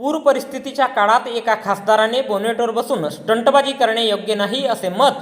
पूर परिस्थितीच्या काळात एका खासदाराने बोनेटवर बसून स्टंटबाजी करणे योग्य नाही असे मत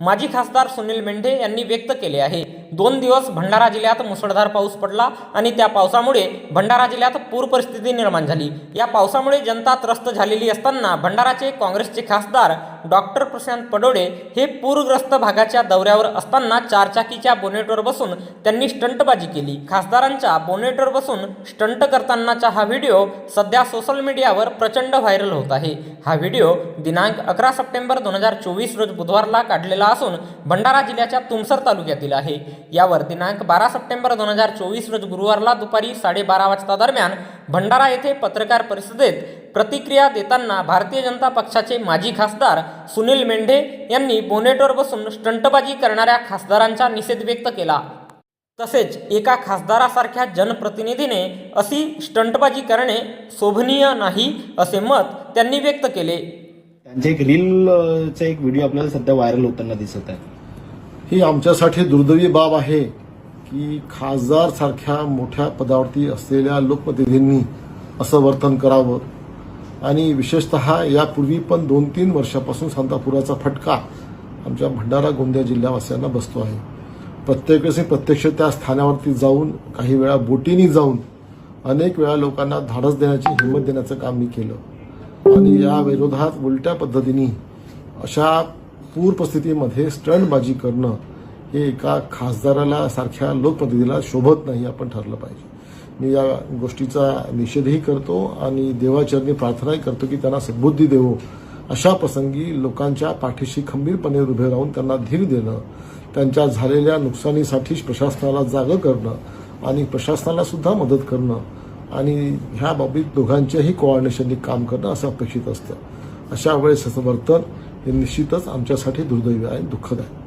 माजी खासदार सुनील मेंढे यांनी व्यक्त केले आहे. दोन दिवस भंडारा जिल्ह्यात मुसळधार पाऊस पडला आणि त्या पावसामुळे भंडारा जिल्ह्यात पूर परिस्थिती निर्माण झाली. या पावसामुळे जनता त्रस्त झालेली असताना भंडाराचे काँग्रेसचे खासदार डॉक्टर प्रशांत पडोडे हे पूरग्रस्त भागाच्या दौऱ्यावर असताना चारचाकीच्या बोनेटवर बसून त्यांनी स्टंटबाजी केली. खासदारांच्या बोनेटवर बसून स्टंट करतानाचा हा व्हिडिओ सध्या सोशल मीडियावर प्रचंड व्हायरल होत आहे. हा व्हिडिओ दिनांक अकरा सप्टेंबर दोन हजार चोवीस रोज बुधवारला काढलेला असून भंडारा जिल्ह्याच्या तुमसर तालुक्यातील आहे. यावर दिनांक बारा सप्टेंबर दोन हजार चोवीस रोज गुरुवारला दुपारी साडेबारा वाजता दरम्यान भंडारा येथे पत्रकार परिषदेत प्रतिक्रिया देताना भारतीय जनता पक्षाचे माजी खासदार सुनील मेंढे यांनी बोनेटवर बसून स्टंटबाजी करणाऱ्या खासदारांचा निषेध व्यक्त केला. तसेच एका खासदारासारख्या जनप्रतिनिधीने अशी स्टंटबाजी करणे शोभनीय नाही असे मत त्यांनी व्यक्त केले. त्यांचे एक रीलचा एक व्हिडिओ आपल्याला सध्या व्हायरल होताना दिसत आहे. ही आमच्यासाठी दुर्दैवी बाब आहे. की खासदार सारख्या मोठ्या पदावरती असलेल्या लोकप्रतिनिधींनी असं वर्तन करावं. आणि विशेषतः यापूर्वी पण दोन तीन वर्षापासून सांतापुराचा फटका आमच्या भंडारा गोंदिया जिल्ह्यावासियांना बसतो आहे. प्रत्येकाशी प्रत्यक्ष त्या स्थानावरती जाऊन काही वेळा बोटीनी जाऊन अनेक वेळा लोकांना धाडस देण्याची हिंमत देण्याचं काम मी केलं. आणि या विरोधात उलट्या पद्धतीने अशा पूर परिस्थितीमध्ये स्टंटबाजी करणं हे एका खासदाराला सारख्या लोकप्रतिनिधीला शोभत नाही आपण ठरलं पाहिजे. मी या गोष्टीचा निषेधही करतो आणि देवाचरणी प्रार्थनाही करतो की त्यांना सद्बुद्धी देवो. अशा प्रसंगी लोकांच्या पाठीशी खंबीरपणे उभे राहून त्यांना धीर देणं त्यांच्या झालेल्या नुकसानीसाठी प्रशासनाला जागं करणं आणि प्रशासनाला सुद्धा मदत करणं आणि ह्या बाबतीत दोघांच्याही कोऑर्डिनेशनने काम करणं असं अपेक्षित असतं. अशा वेळेस असं वर्तन हे निश्चितच आमच्यासाठी दुर्दैवी आहे दुःखद आहे.